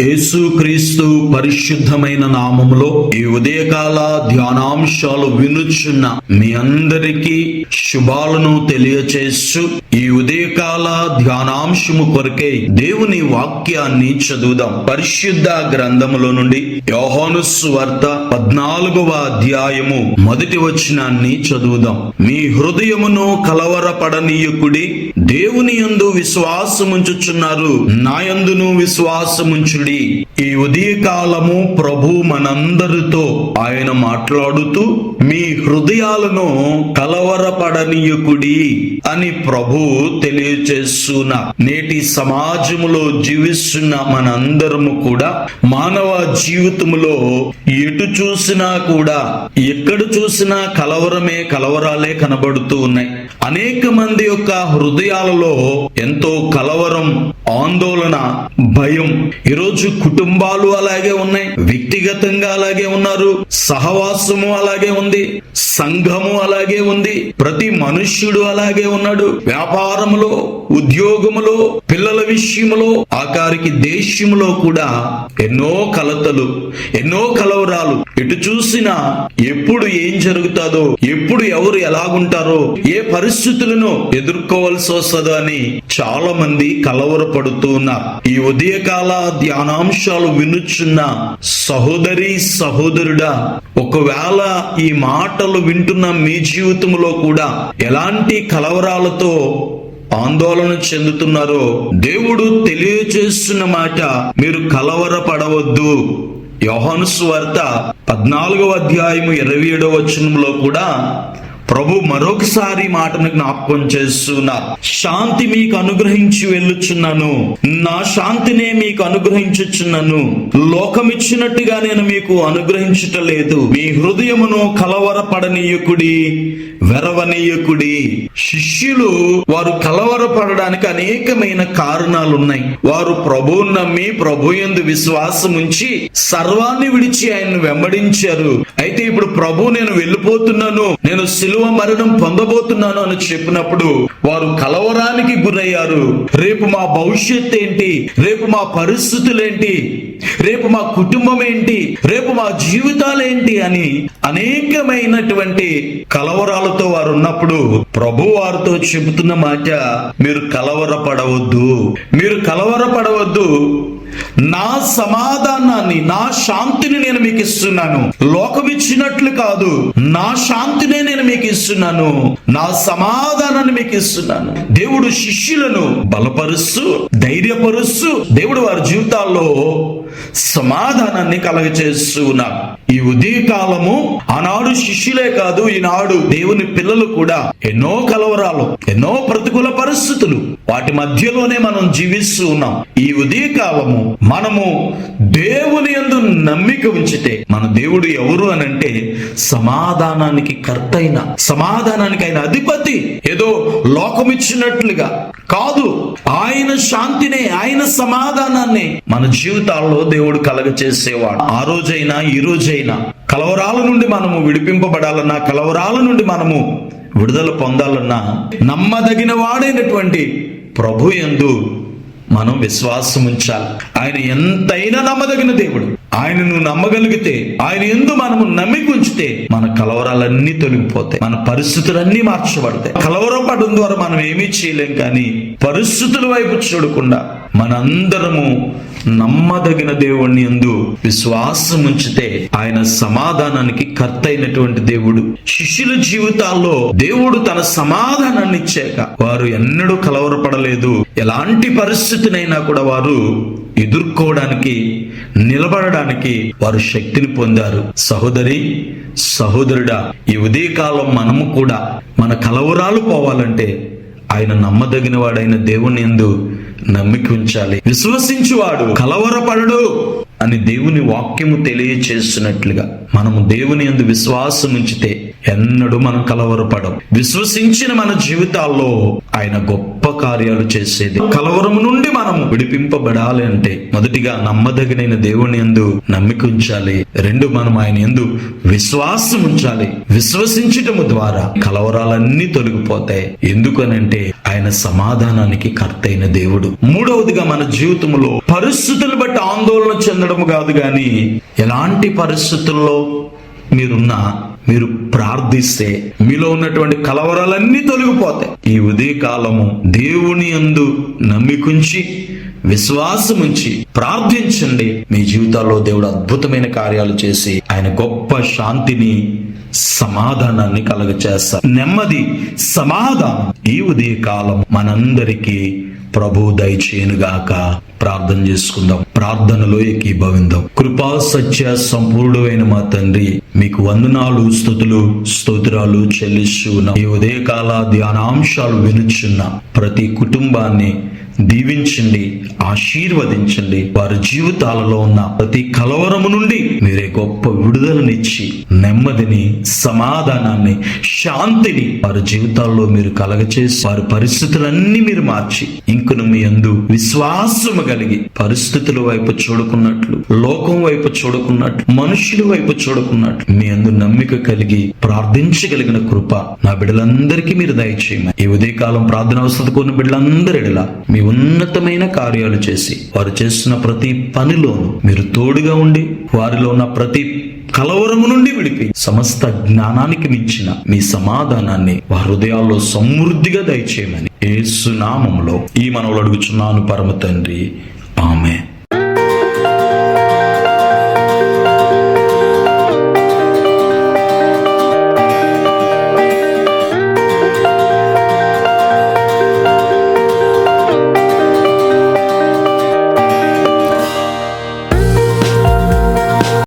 యేసుక్రీస్తు పరిశుద్ధమైన నామములో ఈ ఉదయకాల ధ్యానాంశాలు వినుచున్న మీ అందరికీ శుభాలను తెలియచేస్తూ ఈ ఉదయకాల ధ్యానాంశము కొరకై దేవుని వాక్యాన్ని చదువుదాం. పరిశుద్ధ గ్రంథములో నుండి యోహాను సువార్త పద్నాలుగవ అధ్యాయము మొదటి వచనాన్ని చదువుదాం. మీ హృదయమును కలవరపడనీయకుడి దేవుని యందు విశ్వాసముంచుచున్నారు. నా యందును విశ్వాసముంచుడి. ఈ ఉదయకాలము ప్రభు మనందరితో ఆయన మాట్లాడుతూ మీ హృదయాలను కలవరపడనీయకుడి అని ప్రభు తెలియచేస్తున్న నేటి సమాజములో జీవిస్తున్న మనందరము కూడా మానవ జీవితములో ఎటు చూసినా కూడా ఎక్కడ చూసినా కలవరమే కలవరాలే కనబడుతూ ఉన్నాయి. అనేక మంది యొక్క హృదయాలలో ఎంతో కలవరం ఆందోళన భయం. ఈరోజు కుటుంబాలు అలాగే ఉన్నాయి. వ్యక్తిగతంగా అలాగే ఉన్నారు. సహవాసము అలాగే ఉంది. సంఘము అలాగే ఉంది. ప్రతి మనుష్యుడు అలాగే ఉన్నాడు. వ్యాపారములో ఉద్యోగములో పిల్లల విషయములో ఆఖరికి దేశంలో కూడా ఎన్నో కలతలు ఎన్నో కలవరాలు. ఎటు చూసినా ఎప్పుడు ఏం జరుగుతుందో ఎప్పుడు ఎవరు ఎలాగుంటారో ఏ పరిస్థితులను ఎదుర్కోవాల్సి వస్తుందో అని చాలా మంది కలవరపడుతూ ఉన్నారు. ఈ ఉదయకాల ధ్యానాంశాలు వినుచున్న సహోదరి సహోదరుడా ఒకవేళ ఈ మాటలు వింటున్న మీ జీవితంలో కూడా ఎలాంటి కలవరాలతో ఆందోళన చెందుతున్నారో దేవుడు తెలియచేస్తున్న మాట మీరు కలవరపడవద్దు. యోహాను స్వార్త పద్నాలుగవ అధ్యాయము ఇరవై ఏడవ వచనంలో కూడా ప్రభు మరొకసారి మాటను జ్ఞాపకం చేస్తున్నారు. శాంతి మీకు అనుగ్రహించి వెళ్ళుచున్నాను. నా శాంతినే మీకు అనుగ్రహించుచున్నాను. లోకమిచ్చినట్టుగా నేను మీకు అనుగ్రహించుట లేదు మీ హృదయమును కలవరపడనీయకుడి వెరవనీయకుడి శిష్యులు వారు కలవరపడడానికి అనేకమైన కారణాలు ఉన్నాయి వారు ప్రభు నమ్మి ప్రభు ఎందు విశ్వాసం ఉంచి సర్వాన్ని విడిచి ఆయన్ను వెంబడించారు. అయితే ఇప్పుడు ప్రభు నేను వెళ్ళిపోతున్నాను. నేను శిలువ మరణం పొందబోతున్నాను అని చెప్పినప్పుడు వారు కలవరానికి గురయ్యారు. రేపు మా భవిష్యత్ ఏంటి రేపు మా పరిస్థితులేంటి? రేపు మా కుటుంబం ఏంటి రేపు మా జీవితాలు ఏంటి అని అనేకమైనటువంటి కలవరాలతో వారు ఉన్నప్పుడు ప్రభు వారితో చెబుతున్న మాట మీరు కలవరపడవద్దు. మీరు కలవరపడవద్దు. నా సమాధానాన్ని నా శాంతిని నేను మీకు ఇస్తున్నాను. లోకం ఇచ్చినట్లు కాదు నా శాంతినే నేను మీకు ఇస్తున్నాను. నా సమాధానాన్ని మీకు ఇస్తున్నాను. దేవుడు శిష్యులను బలపరుస్తూ ధైర్యపరుస్తూ దేవుడు వారి జీవితాల్లో సమాధానాన్ని కలగచేస్తూ ఉన్నారు. ఈ ఉదయకాలము ఆనాడు శిష్యులే కాదు ఈనాడు దేవుని పిల్లలు కూడా ఎన్నో కలవరాలు ఎన్నో ప్రతికూల పరిస్థితులు వాటి మధ్యలోనే మనం జీవిస్తూ ఉన్నాం. ఈ ఉదయకాలము మనము దేవుని యందు నమ్మిక ఉంచితే మన దేవుడు ఎవరు అని అంటే సమాధానానికి కర్త అయిన సమాధానానికి ఆయన అధిపతి ఏదో లోకమిచ్చినట్లుగా కాదు. ఆయన శాంతినే ఆయన సమాధానాన్ని మన జీవితాల్లో దేవుడు కలగ చేసేవాడు ఆ రోజైనా ఈ రోజైనా కలవరాల నుండి మనము విడిపింపబడాలన్నా కలవరాల నుండి మనము విడుదల పొందాలన్నా నమ్మదగిన వాడైనటువంటి ప్రభు యందు మనం విశ్వాసం ఉంచాలి ఆయన ఎంతైనా నమ్మదగిన దేవుడు. ఆయన నువ్వు నమ్మగలిగితే ఆయన ఎందు మనము నమ్మిక ఉంచితే మన కలవరాలన్నీ తొలగిపోతాయి మన పరిస్థితులన్నీ మార్చబడతాయి. కలవరం పడడం ద్వారా మనం ఏమీ చేయలేం కానీ పరిస్థితుల వైపు చూడకుండా మనందరము నమ్మదగిన దేవుణ్ణి ఎందు విశ్వాసం ఉంచితే ఆయన సమాధానానికి కర్త అయినటువంటి దేవుడు. శిష్యుల జీవితాల్లో దేవుడు తన సమాధానాన్ని ఇచ్చాక వారు ఎన్నడూ కలవరపడలేదు. ఎలాంటి పరిస్థితినైనా కూడా వారు ఎదుర్కోవడానికి నిలబడడానికి వారు శక్తిని పొందారు. సహోదరి సహోదరుడా ఈ ఉదయకాలం మనము కూడా మన కలవరాలు పోవాలంటే ఆయన నమ్మదగిన వాడైన దేవుని ఎందు నమ్మిక ఉంచాలి. విశ్వసించువాడు కలవరపడడు అని దేవుని వాక్యము తెలియచేస్తున్నట్లుగా మనము దేవుని ఎందు విశ్వాసం ఉంచితే ఎన్నడూ మనం కలవరపడం విశ్వసించిన మన జీవితాల్లో ఆయన గొప్ప కార్యాలు చేసేది. కలవరము నుండి మనం విడిపింపబడాలి అంటే మొదటిగా నమ్మదగినైన దేవుని ఎందు నమ్మిక ఉంచాలి. రెండు మనం ఆయన ఎందు విశ్వాసం ఉంచాలి. విశ్వసించటము ద్వారా కలవరాలన్నీ తొలగిపోతాయి. ఎందుకనంటే ఆయన సమాధానానికి కర్తైన దేవుడు. మూడవదిగా మన జీవితంలో పరిస్థితులు బట్టి ఆందోళన చెందడం కాదు గాని ఎలాంటి పరిస్థితుల్లో మీరున్నా మీరు ప్రార్థిస్తే మీలో ఉన్నటువంటి కలవరాలన్నీ తొలగిపోతాయి. ఈ ఉదయకాలము దేవుని అందు నమ్మికుంచి విశ్వాసముంచి ప్రార్థించండి. మీ జీవితాల్లో దేవుడు అద్భుతమైన కార్యాలు చేసి ఆయన గొప్ప శాంతిని సమాధానాన్ని కలగచేస్తారు. నెమ్మది సమాధానం. ఈ ఉదయకాలం మనందరికీ ప్రభు దయచేయనుగాక ప్రార్థన చేసుకుందాం. ప్రార్థనలో ఏకీభవిందాం. కృపా సత్య సంపూర్ణమైన మా తండ్రి మీకు వందనాలు స్థుతులు స్తోత్రాలు చెల్లిస్తున్న ఈ ఉదయకాల ధ్యానాంశాలు వినుచున్న ప్రతి కుటుంబాన్ని దీవించండి ఆశీర్వదించండి. వారి జీవితాలలో ఉన్న ప్రతి కలవరము నుండి మీరే గొప్ప విడుదలనిచ్చి నెమ్మదిని సమాధానాన్ని శాంతిని వారి జీవితాల్లో మీరు కలగచేసి వారి పరిస్థితులన్నీ మీరు మార్చి ఇంకను మీ అందు విశ్వాసము కలిగి పరిస్థితుల వైపు చూడకున్నట్లు లోకం వైపు చూడకున్నట్లు మనుషుల వైపు చూడకున్నట్లు మీ అందు నమ్మిక కలిగి ప్రార్థించగలిగిన కృప నా బిడ్డలందరికీ మీరు దయచేయమని. ఈ ఉదయకాలం ప్రార్థన అవసరం కొన్ని బిడ్డలందరిలా మీ ఉన్నతమైన కార్యాలు చేసి వారు చేస్తున్న ప్రతి పనిలోనూ మీరు తోడుగా ఉండి వారిలో ఉన్న ప్రతి కలవరము నుండి విడిపి సమస్త జ్ఞానానికి మించిన మీ సమాధానాన్ని హృదయాల్లో సమృద్ధిగా దయచేయమని ఏసునామంలో ఈ మనవులు అడుగుచున్నాను పరమ తండ్రి. ఆమె